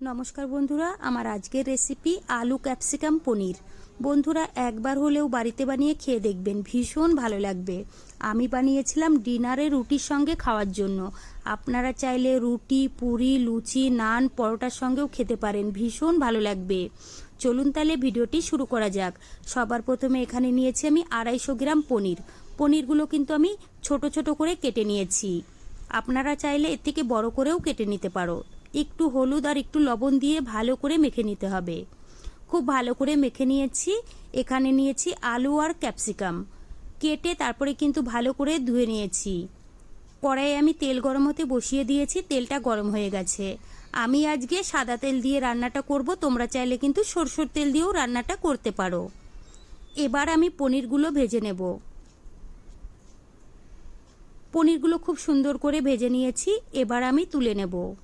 নমস্কার বন্ধুরা, আমার আজকের রেসিপি আলু ক্যাপসিকাম পনির। বন্ধুরা, একবার হলেও বাড়িতে বানিয়ে খেয়ে দেখবেন, ভীষণ ভালো লাগবে। আমি বানিয়েছিলাম ডিনারে রুটির সঙ্গে খাওয়ার জন্য। আপনারা চাইলে রুটি, পুরি, লুচি, নান, পরোটার সঙ্গেও খেতে পারেন, ভীষণ ভালো লাগবে। চলুন তাহলে ভিডিওটি শুরু করা যাক। সবার প্রথমে এখানে নিয়েছি আমি আড়াইশো গ্রাম পনির। পনিরগুলো কিন্তু আমি ছোট ছোট করে কেটে নিয়েছি। আপনারা চাইলে এর থেকে বড় করেও কেটে নিতে পারো। একটু হলুদ আর একটু লবণ দিয়ে ভালো করে মেখে নিতে হবে। খুব ভালো করে মেখে নিয়েছি। এখানে নিয়েছি আলু আর ক্যাপসিকাম। কেটে তারপরে কিন্তু ভালো করে ধুয়ে নিয়েছি। কড়াইয়ে আমি তেল গরম হতে বসিয়ে দিয়েছি। তেলটা গরম হয়ে গেছে। আমি আজকে সাদা তেল দিয়ে রান্নাটা করব। তোমরা চাইলে কিন্তু সরষের তেল দিয়েও রান্নাটা করতে পারো। এবার আমি পনিরগুলো ভেজে নেব। পনিরগুলো খুব সুন্দর করে ভেজে নিয়েছি। এবার আমি তুলে নেব।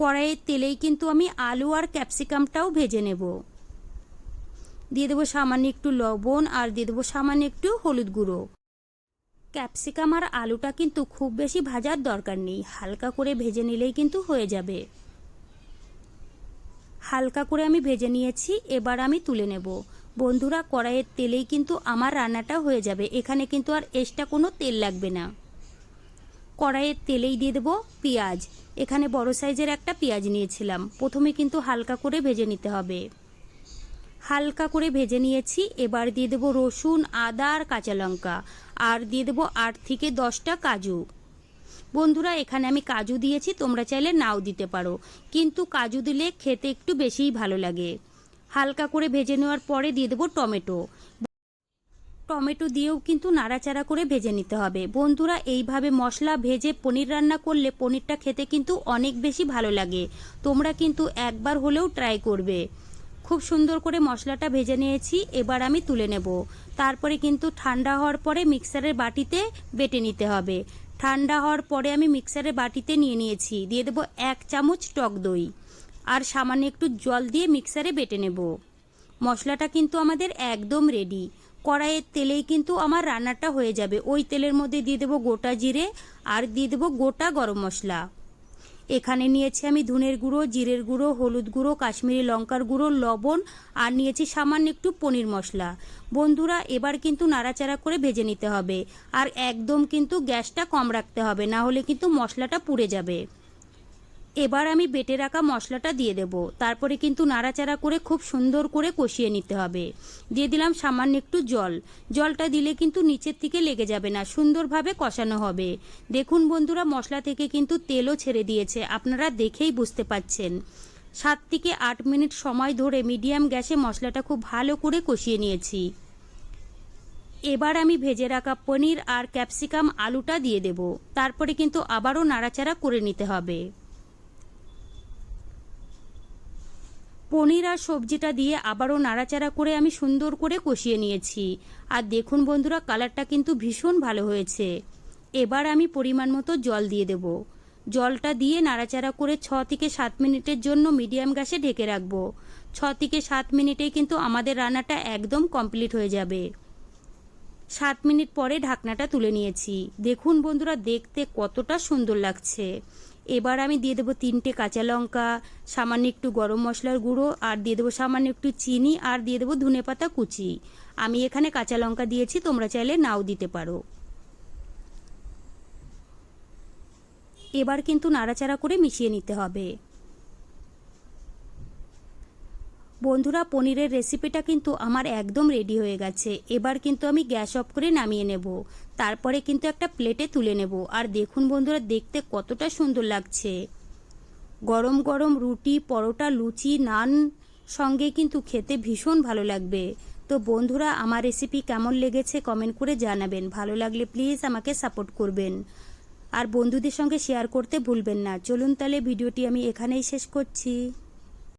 কড়াইয়ের তেলেই কিন্তু আমি আলু আর ক্যাপসিকামটাও ভেজে নেব। দিয়ে দেবো সামান্য একটু লবণ আর দিয়ে দেবো সামান্য একটু হলুদ গুঁড়ো। ক্যাপসিকাম আর আলুটা কিন্তু খুব বেশি ভাজার দরকার নেই, হালকা করে ভেজে নিলেই কিন্তু হয়ে যাবে। হালকা করে আমি ভেজে নিয়েছি, এবার আমি তুলে নেব। বন্ধুরা, কড়াইয়ের তেলেই কিন্তু আমার রান্নাটা হয়ে যাবে, এখানে কিন্তু আর এক্সট্রা কোনো তেল লাগবে না। কড়াইয়ের তেলেই দিয়ে দেবো পেঁয়াজ। এখানে বড় সাইজের একটা পেঁয়াজ নিয়েছিলাম। প্রথমে কিন্তু হালকা করে ভেজে নিতে হবে। হালকা করে ভেজে নিয়েছি। এবার দিয়ে দেবো রসুন, আদা আর কাঁচা লঙ্কা। আর দিয়ে দেবো আট থেকে দশটা কাজু। বন্ধুরা, এখানে আমি কাজু দিয়েছি, তোমরা চাইলে নাও দিতে পারো। কিন্তু কাজু দিলে খেতে একটু বেশিই ভালো লাগে। হালকা করে ভেজে নেওয়ার পরে দিয়ে দেবো টমেটো। টমেটো দিয়েও কিন্তু নাড়াচাড়া করে ভেজে নিতে হবে। বন্ধুরা, এইভাবে মশলা ভেজে পনির রান্না করলে পনিরটা খেতে কিন্তু অনেক বেশি ভালো লাগে। তোমরা কিন্তু একবার হলেও ট্রাই করবে। খুব সুন্দর করে মশলাটা ভেজে নিয়েছি, এবার আমি তুলে নেব। তারপরে কিন্তু ঠান্ডা হওয়ার পরে মিক্সারের বাটিতে বেটে নিতে হবে। ঠান্ডা হওয়ার পরে আমি মিক্সারের বাটিতে নিয়ে নিয়েছি। দিয়ে দেবো এক চামচ টক দই। আর সামান্য একটু জল দিয়ে মিক্সারে বেটে নেব। মশলাটা কিন্তু আমাদের একদম রেডি কড়াইয়ের তেলেই কিন্তু আমার রান্নাটা হয়ে যাবে। ওই তেলের মধ্যে দিয়ে দেবো গোটা জিরে আর দিয়ে দেবো গোটা গরম মশলা। এখানে নিয়েছি আমি ধনের গুঁড়ো, জিরের গুঁড়ো, হলুদ গুঁড়ো, কাশ্মীরি লঙ্কার গুঁড়ো, লবণ আর নিয়েছি সামান্য একটু পনির মশলা। বন্ধুরা, এবার কিন্তু নাড়াচাড়া করে ভেজে নিতে হবে। আর একদম কিন্তু গ্যাসটা কম রাখতে হবে, না হলে কিন্তু মশলাটা পুড়ে যাবে। এবার আমি বেটে রাখা মশলাটা দিয়ে দেব। তারপরে কিন্তু নাড়াচাড়া করে খুব সুন্দর করে কষিয়ে নিতে হবে। দিয়ে দিলাম সামান্য একটু জল। জলটা দিলে কিন্তু নিচের থেকে লেগে যাবে না, সুন্দরভাবে কষানো হবে। দেখুন বন্ধুরা, মশলা থেকে কিন্তু তেলও ছেড়ে দিয়েছে, আপনারা দেখেই বুঝতে পাচ্ছেন। সাত থেকে আট মিনিট সময় ধরে মিডিয়াম গ্যাসে মশলাটা খুব ভালো করে কষিয়ে নিয়েছি। এবার আমি ভেজে রাখা পনির আর ক্যাপসিকাম আলুটা দিয়ে দেব। তারপরে কিন্তু আবারও নাড়াচাড়া করে নিতে হবে। পনির আর সবজিটা দিয়ে আবারও নাড়াচাড়া করে আমি সুন্দর করে কষিয়ে নিয়েছি। আর দেখুন বন্ধুরা, কালারটা কিন্তু ভীষণ ভালো হয়েছে। এবার আমি পরিমাণ মতো জল দিয়ে দেব। জলটা দিয়ে নাড়াচাড়া করে ছ থেকে সাত মিনিটের জন্য মিডিয়াম গ্যাসে ঢেকে রাখব। ছ থেকে সাত মিনিটেই কিন্তু আমাদের রান্নাটা একদম কমপ্লিট হয়ে যাবে। সাত মিনিট পরে ঢাকনাটা তুলে নিয়েছি। দেখুন বন্ধুরা, দেখতে কতটা সুন্দর লাগছে। এবার আমি দিয়ে দেবো তিনটে কাঁচা লঙ্কা, সামান্য একটু গরম মশলার গুঁড়ো, আর দিয়ে দেবো সামান্য একটু চিনি, আর দিয়ে দেবো ধনে পাতা কুচি। আমি এখানে কাঁচা লঙ্কা দিয়েছি, তোমরা চাইলে নাও দিতে পারো। এবার কিন্তু নাড়াচাড়া করে মিশিয়ে নিতে হবে। বন্ধুরা, পনিরের রেসিপিটা কিন্তু আমার একদম রেডি হয়ে গেছে। এবার কিন্তু আমি গ্যাস অফ করে নামিয়ে নেব। তারপরে কিন্তু একটা প্লেটে তুলে নেব। আর দেখুন বন্ধুরা, দেখতে কতটা সুন্দর লাগছে। গরম গরম রুটি, পরোটা, লুচি, নান সঙ্গে কিন্তু খেতে ভীষণ ভালো লাগবে। তো বন্ধুরা, আমার রেসিপি কেমন লেগেছে কমেন্ট করে জানাবেন। ভালো লাগলে প্লিজ আমাকে সাপোর্ট করবেন। আর বন্ধুদের সঙ্গে শেয়ার করতে ভুলবেন না। চলুন তাহলে ভিডিওটি আমি এখানেই শেষ করছি।